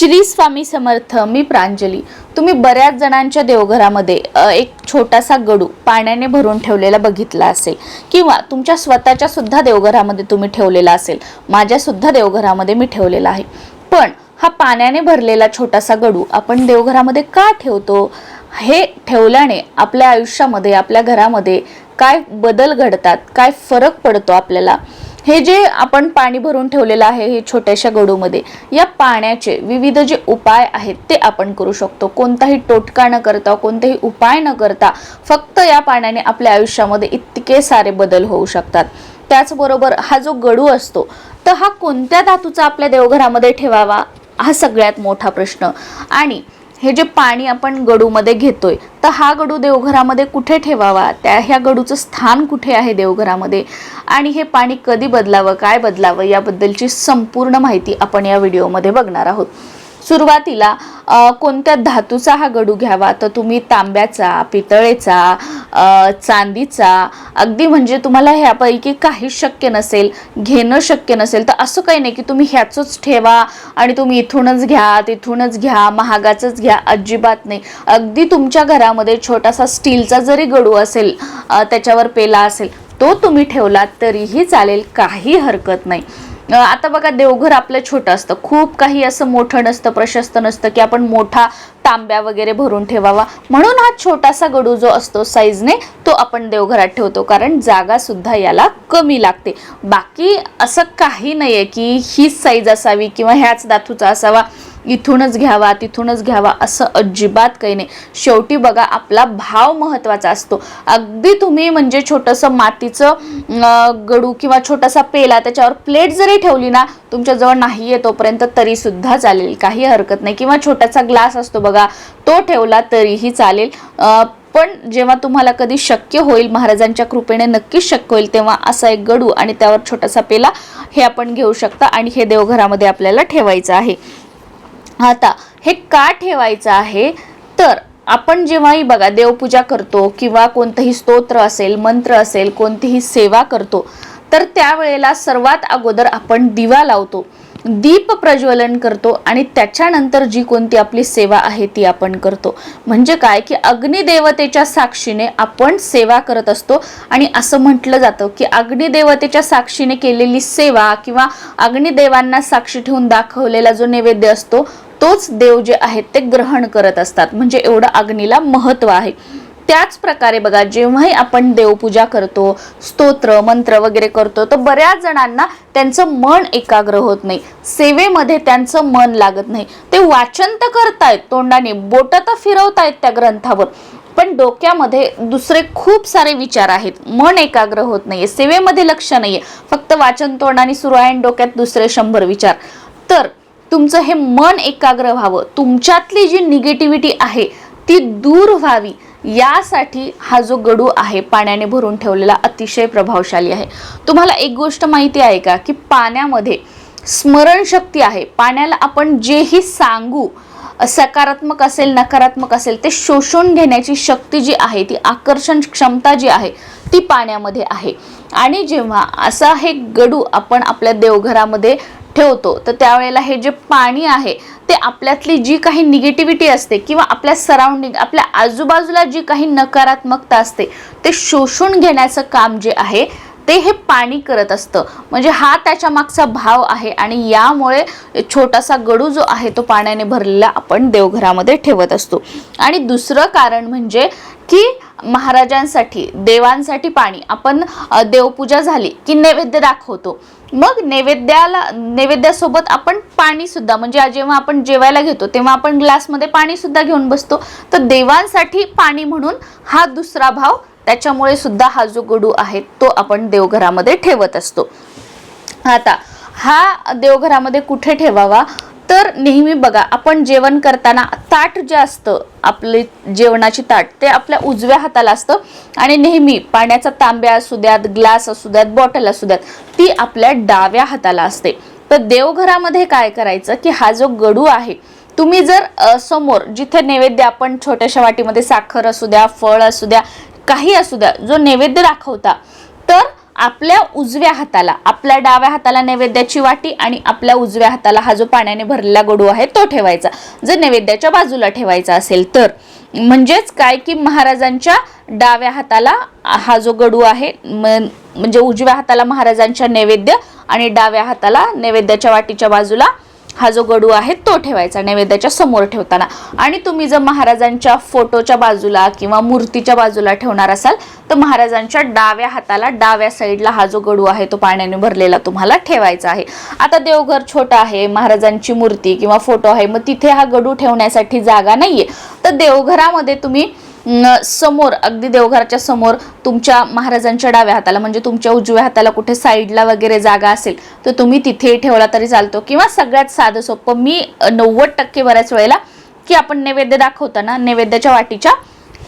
श्री स्वामी समर्थ मी प्रांजली. तुम्ही बऱ्याच जणांच्या देवघरामध्ये एक छोटासा गडू पाण्याने भरून ठेवलेला बघितला असेल किंवा तुमच्या स्वतःच्या सुद्धा देवघरामध्ये तुम्ही ठेवलेला असेल. माझ्या सुद्धा देवघरामध्ये मी ठेवलेला आहे. पण हा पाण्याने भरलेला छोटासा गडू आपण देवघरामध्ये का ठेवतो? हे ठेवल्याने आपल्या आयुष्यामध्ये आपल्या घरामध्ये काय बदल घडतात? काय फरक पडतो आपल्याला? हे जे आपण पाणी भरून ठेवलेलं आहे हे छोट्याशा गडूमध्ये या पाण्याचे विविध जे उपाय आहेत ते आपण करू शकतो. कोणताही टोटका न करता कोणताही उपाय न करता फक्त या पाण्याने आपल्या आयुष्यामध्ये इतके सारे बदल होऊ शकतात. त्याचबरोबर हा जो गडू असतो तर हा कोणत्या धातूचा आपल्या देवघरामध्ये ठेवावा हा सगळ्यात मोठा प्रश्न. आणि हे जे पाणी आपण गडूमध्ये घेतोय तर हा गडू देवघरामध्ये कुठे ठेवावा? त्या ह्या गडूचं स्थान कुठे आहे देवघरामध्ये? आणि हे पाणी कधी बदलावं काय बदलावं याबद्दलची संपूर्ण माहिती आपण या व्हिडिओमध्ये बघणार आहोत. सुरुवातीला कोणत्या धातूचा हा गडू घ्यावा? तर तुम्ही तांब्याचा पितळेचा चांदीचा. अगदी म्हणजे तुम्हाला ह्यापैकी काहीच शक्य नसेल घेणं शक्य नसेल तर असं काही नाही की तुम्ही ह्याचंच ठेवा आणि तुम्ही इथूनच घ्या तिथूनच घ्या महागाचंच घ्या अजिबात नाही. अगदी तुमच्या घरामध्ये छोटासा स्टीलचा जरी गडू असेल त्याच्यावर पेला असेल तो तुम्ही ठेवलात तरीही चालेल काही हरकत नाही. आता बघा देवघर आपलं छोटं असतं. खूप काही असं मोठं नसतं प्रशस्त नसतं की आपण मोठा तांब्या वगैरे भरून ठेवावा. म्हणून हा छोटासा गडू जो असतो साईजने तो आपण देवघरात ठेवतो. कारण जागा सुद्धा याला कमी लागते. बाकी असं काही नाहीये की हीच साईज असावी किंवा ह्याच धातूचा असावा. इथूनच घ्यावा तिथूनच घ्यावा असं अजिबात काही नाही. शेवटी बघा आपला भाव महत्त्वाचा असतो. अगदी तुम्ही म्हणजे छोटंसं मातीचं गडू किंवा छोटासा पेला त्याच्यावर प्लेट जरी ठेवली ना तुमच्याजवळ नाही आहे तोपर्यंत चालेल. काही हरकत नाही. किंवा छोटासा ग्लास असतो बघा तो ठेवला तरीही चालेल. पण जेव्हा तुम्हाला कधी शक्य होईल महाराजांच्या कृपेने नक्कीच शक्य होईल तेव्हा असा एक गडू आणि त्यावर छोटासा पेला हे आपण घेऊ शकता आणि हे देवघरामध्ये आपल्याला ठेवायचं आहे. आता हे का ठेवायचं आहे? तर आपण जेव्हाही बघा देवपूजा करतो किंवा कोणतंही स्तोत्र असेल मंत्र असेल कोणतीही सेवा करतो तर त्यावेळेला सर्वात अगोदर आपण दिवा लावतो. दीप प्रज्वलन करतो आणि त्याच्यानंतर जी कोणती आपली सेवा आहे ती आपण करतो. म्हणजे काय? की अग्निदेवतेच्या साक्षीने आपण सेवा करत असतो आणि असं म्हटलं जातं की अग्निदेवतेच्या साक्षीने केलेली सेवा किंवा अग्निदेवांना साक्षी ठेवून दाखवलेला जो नैवेद्य असतो तोच देव जे आहेत ते ग्रहण करत असतात. म्हणजे एवढं अग्नीला महत्त्व आहे. त्याच प्रकारे बघा जेव्हाही आपण देवपूजा करतो स्तोत्र मंत्र वगैरे करतो तर बऱ्याच जणांना त्यांचं मन एकाग्र होत नाही. सेवेमध्ये त्यांचं मन लागत नाही. ते वाचन तर करतायत तोंडाने बोट तर फिरवतायत त्या ग्रंथावर. पण डोक्यामध्ये दुसरे खूप सारे विचार आहेत. मन एकाग्र होत नाहीये सेवेमध्ये लक्ष नाहीये. फक्त वाचन तोंडाने सुरू आहे आणि डोक्यात दुसरे शंभर विचार. तर तुमचं हे मन एकाग्र व्हावं. तुमच्यातली जी निगेटिव्हिटी आहे ती दूर व्हावी. यासाठी हा जो गडू आहे पाण्याने भरून ठेवलेला अतिशय प्रभावशाली आहे. तुम्हाला एक गोष्ट माहिती आहे का? की पाण्यामध्ये स्मरणशक्ती आहे. पाण्याला आपण जेही सांगू सकारात्मक असेल नकारात्मक असेल ते शोषून घेण्याची शक्ती जी आहे ती आकर्षण क्षमता जी आहे ती पाण्यामध्ये आहे. आणि जेव्हा असा हे गडू आपण आपल्या देवघरामध्ये ठेवतो. तर त्यावेळेला हे जे पाणी आहे ते आपल्यातली जी काही निगेटिव्हिटी असते किंवा आपल्या सराउंडिंग आपल्या आजूबाजूला जी काही नकारात्मकता असते ते शोषून घेण्याचं काम जे आहे ते हे पाणी करत असतं. म्हणजे हा त्याच्या मागचा भाव आहे आणि यामुळे छोटासा गडू जो आहे तो पाण्याने भरलेला आपण देवघरामध्ये ठेवत असतो. आणि दुसरं कारण म्हणजे की महाराजांसाठी देवांसाठी पाणी. आपण देवपूजा झाली की नैवेद्य दाखवतो. मग नैवेद्याला नैवेद्यासोबत आपण पाणी सुद्धा म्हणजे जेव्हा आपण जेवायला घेतो तेव्हा आपण ग्लासमध्ये पाणी सुद्धा घेऊन बसतो. तर देवांसाठी पाणी म्हणून हा दुसरा भाव त्याच्यामुळे सुद्धा हा जो गडू आहे तो आपण देवघरामध्ये ठेवत असतो. आता हा देवघरामध्ये कुठे ठेवावा? तर नेहमी बघा आपण जेवण करताना ताट जे असतं आपले जेवणाची ताट ते आपल्या उजव्या हाताला असतं आणि नेहमी पाण्याचा तांब्या असू द्यात ग्लास असू द्यात बॉटल असू द्यात ती आपल्या डाव्या हाताला असते. तर देवघरामध्ये काय करायचं की हा जो गडू आहे तुम्ही जर समोर जिथे नैवेद्य आपण छोट्याशा वाटीमध्ये साखर असू द्या फळ असू द्या काही असू द्या जो नैवेद्य दाखवता तर आपल्या उजव्या हाताला आपल्या डाव्या हाताला नैवेद्याची वाटी आणि आपल्या उजव्या हाताला हा जो पाण्याने भरलेला गडू आहे तो ठेवायचा. जर नैवेद्याच्या बाजूला ठेवायचा असेल तर म्हणजेच काय की महाराजांच्या डाव्या हाताला हा जो गडू आहे म्हणजे उजव्या हाताला महाराजांच्या नैवेद्य आणि डाव्या हाताला नैवेद्याच्या वाटीच्या बाजूला हा जो गडू आहे तो ठेवायचा नैवेद्याच्या समोर ठेवताना. आणि तुम्ही जर महाराजांच्या फोटोच्या बाजूला किंवा मूर्तीच्या बाजूला ठेवणार असाल तर महाराजांच्या डाव्या हाताला डाव्या साईडला हा जो गडू आहे तो पाण्याने भरलेला तुम्हाला ठेवायचा आहे. आता देवघर छोटं आहे महाराजांची मूर्ती किंवा फोटो आहे मग तिथे हा गडू ठेवण्यासाठी जागा नाहीये. तर देवघरामध्ये तुम्ही समोर अगदी देवघराच्या समोर तुमच्या महाराजांच्या डाव्या हाताला म्हणजे तुमच्या उजव्या हाताला कुठे साईडला वगैरे जागा असेल तर तुम्ही तिथे ठेवला तरी चालतो. किंवा सगळ्यात साधं सोपं मी नव्वद टक्के बऱ्याच वेळेला की आपण नैवेद्य दाखवताना नैवेद्याच्या वाटीच्या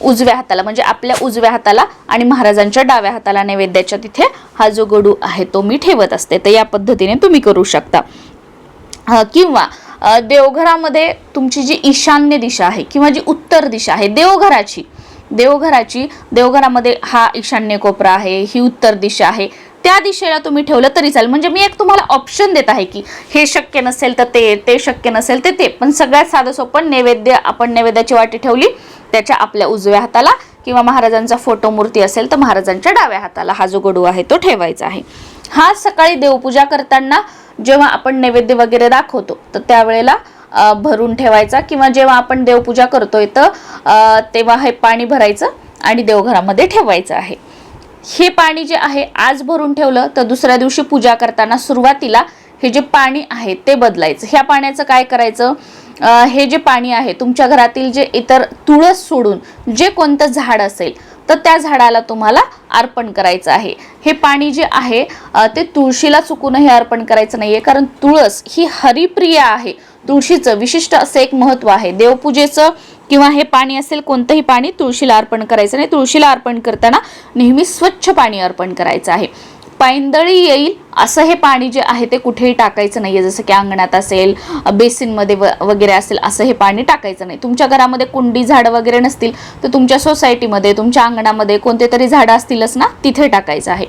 उजव्या हाताला म्हणजे आपल्या उजव्या हाताला आणि महाराजांच्या डाव्या हाताला नैवेद्याच्या तिथे हा जो गडू आहे तो मी ठेवत असते. तर या पद्धतीने तुम्ही करू शकता. किंवा देवघरामध्ये तुमची जी ईशान्य दिशा आहे किंवा जी उत्तर दिशा आहे देवघराची देवघराची देवघरामध्ये हा ईशान्य कोपरा आहे ही उत्तर दिशा आहे त्या दिशेला तुम्ही ठेवलं तरी चालेल. म्हणजे मी एक तुम्हाला ऑप्शन देत आहे की हे शक्य नसेल तर ते ते शक्य नसेल तर ते. पण सगळ्यात साधं सोपं नैवेद्य आपण नैवेद्याची वाटी ठेवली त्याच्या आपल्या उजव्या हाताला किंवा महाराजांचा फोटो मूर्ती असेल तर महाराजांच्या डाव्या हाताला हा जो गडू आहे तो ठेवायचा आहे. हा सकाळी देवपूजा करताना जेव्हा आपण नैवेद्य वगैरे दाखवतो तर त्यावेळेला भरून ठेवायचा किंवा जेव्हा आपण देवपूजा करतोय तर तेव्हा हे पाणी भरायचं आणि देवघरामध्ये ठेवायचं आहे. हे पाणी जे आहे आज भरून ठेवलं तर दुसऱ्या दिवशी पूजा करताना सुरुवातीला हे जे पाणी आहे ते बदलायचं. ह्या पाण्याचं काय करायचं? हे जे पाणी आहे तुमच्या घरातील जे इतर तुळस सोडून जे कोणतं झाड असेल तर त्या झाडाला तुम्हाला अर्पण करायचं आहे. हे पाणी जे आहे ते तुळशीला चुकूनही अर्पण करायचं नाहीये कारण तुळस ही हरिप्रिय आहे. तुळशीचं विशिष्ट असं एक महत्त्व आहे. देवपूजेचं किंवा हे पाणी असेल कोणतंही पाणी तुळशीला अर्पण करायचं नाही. तुळशीला अर्पण करताना नेहमी स्वच्छ पाणी अर्पण करायचं आहे. पायंदळी येईल असं हे पाणी जे आहे ते कुठेही टाकायचं नाही आहे जसं की अंगणात असेल बेसिनमध्ये व वगैरे असेल असं हे पाणी टाकायचं नाही. तुमच्या घरामध्ये कुंडी झाडं वगैरे नसतील तर तुमच्या सोसायटीमध्ये तुमच्या अंगणामध्ये कोणते तरी झाडं असतीलच ना तिथे टाकायचं आहे.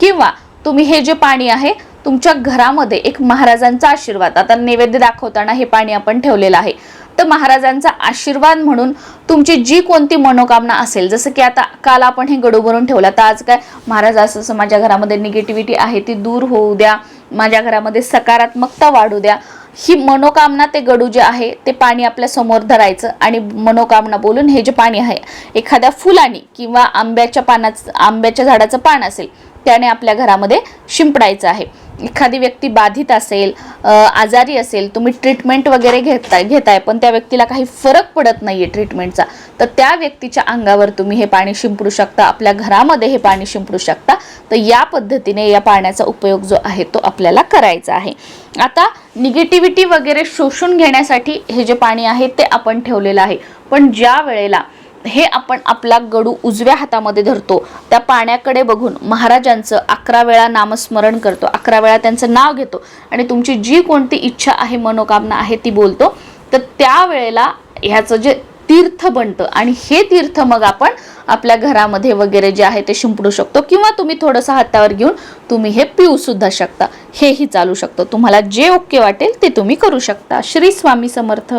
किंवा तुम्ही हे जे पाणी आहे तुमच्या घरामध्ये एक महाराजांचा आशीर्वाद आता नैवेद्य दाखवताना हे पाणी आपण ठेवलेलं आहे. तर महाराजांचा आशीर्वाद म्हणून तुमची जी कोणती मनोकामना असेल जसं की आता काल आपण हे गडू भरून ठेवला तर आज काय महाराज असं असं माझ्या घरामध्ये निगेटिव्हिटी आहे ती दूर होऊ द्या माझ्या घरामध्ये सकारात्मकता वाढू द्या ही मनोकामना ते गडू जे आहे ते पाणी आपल्यासमोर धरायचं आणि मनोकामना बोलून हे जे पाणी आहे एखाद्या फुलाने किंवा आंब्याच्या पानाचं आंब्याच्या झाडाचं पान असेल त्याने आपल्या घरामध्ये शिंपडायचं आहे. एखादी व्यक्ती बाधित असेल आजारी असेल तुम्ही ट्रीटमेंट वगैरे घेताय घेताय पण त्या व्यक्तीला काही फरक पडत नाही आहे ट्रीटमेंटचा तर त्या व्यक्तीच्या अंगावर तुम्ही हे पाणी शिंपडू शकता आपल्या घरामध्ये हे पाणी शिंपडू शकता तर या पद्धतीने या पाण्याचा उपयोग जो आहे तो आपल्याला करायचा आहे. आता निगेटिव्हिटी वगैरे शोषून घेण्यासाठी हे जे पाणी आहे ते आपण ठेवलेलं आहे पण ज्या वेळेला हे आपण आपला गडू उजव्या हातामध्ये धरतो. त्या पाण्याकडे बघून महाराजांचं अकरा वेळा नामस्मरण करतो. अकरा वेळा त्यांचं नाव घेतो. आणि तुमची जी कोणती इच्छा आहे मनोकामना आहे ती बोलतो. तर त्यावेळेला ह्याचं जे तीर्थ बनतं आणि हे तीर्थ मग आपण आपल्या घरामध्ये वगैरे जे आहे ते शिंपडू शकतो. किंवा तुम्ही थोडंसं हातावर घेऊन तुम्ही हे पिऊ सुद्धा शकता. हेही चालू शकतं. तुम्हाला जे ओके वाटेल ते तुम्ही करू शकता. श्री स्वामी समर्थ.